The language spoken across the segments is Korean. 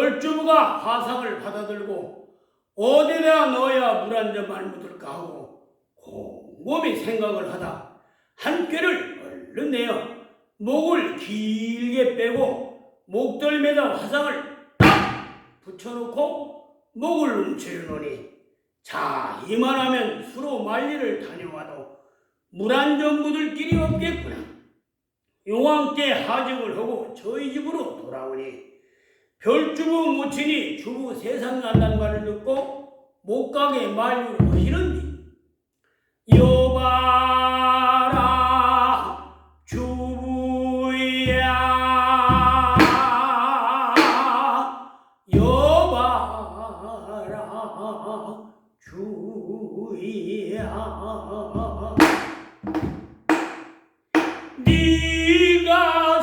별주부가 화상을 받아들고 어디다 넣어야 물 한 점만 묻을까 하고 곰곰이 생각을 하다 한 꾀를 얼른 내어 목을 길게 빼고 목덜미에다 화상을 딱 붙여놓고 목을 움츠려놓으니 자 이만하면 수로 만리를 다녀와도 물 한 점 묻을 길이 없겠구나. 용왕께 하직을 하고 저희 집으로 돌아오니 별주부 모친이 주부 세상 간다는 말을 듣고 못 가게 만류를 하시는디? 여봐라 주부야. 여봐라 주야. 네가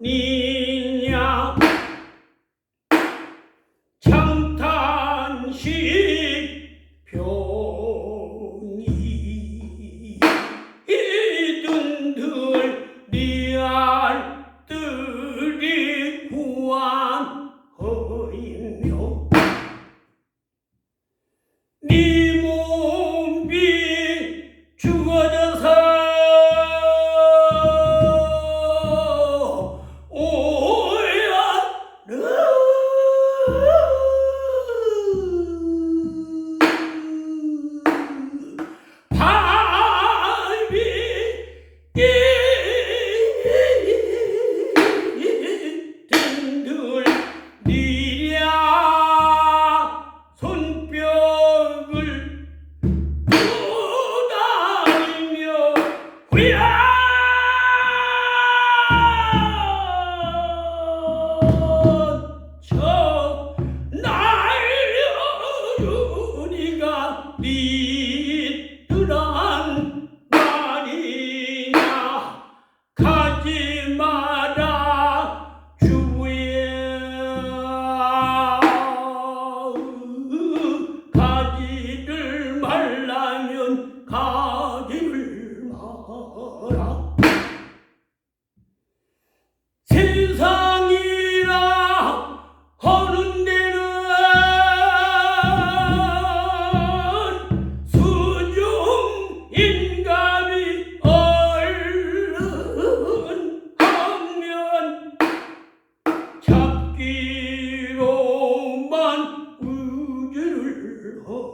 니냐 장탄식 병 Peace.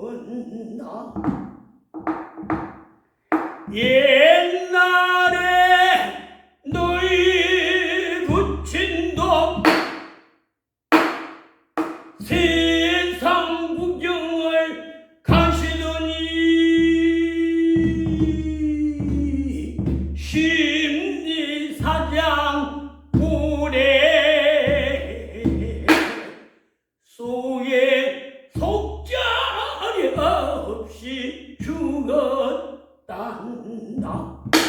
우주를 한다 옛 못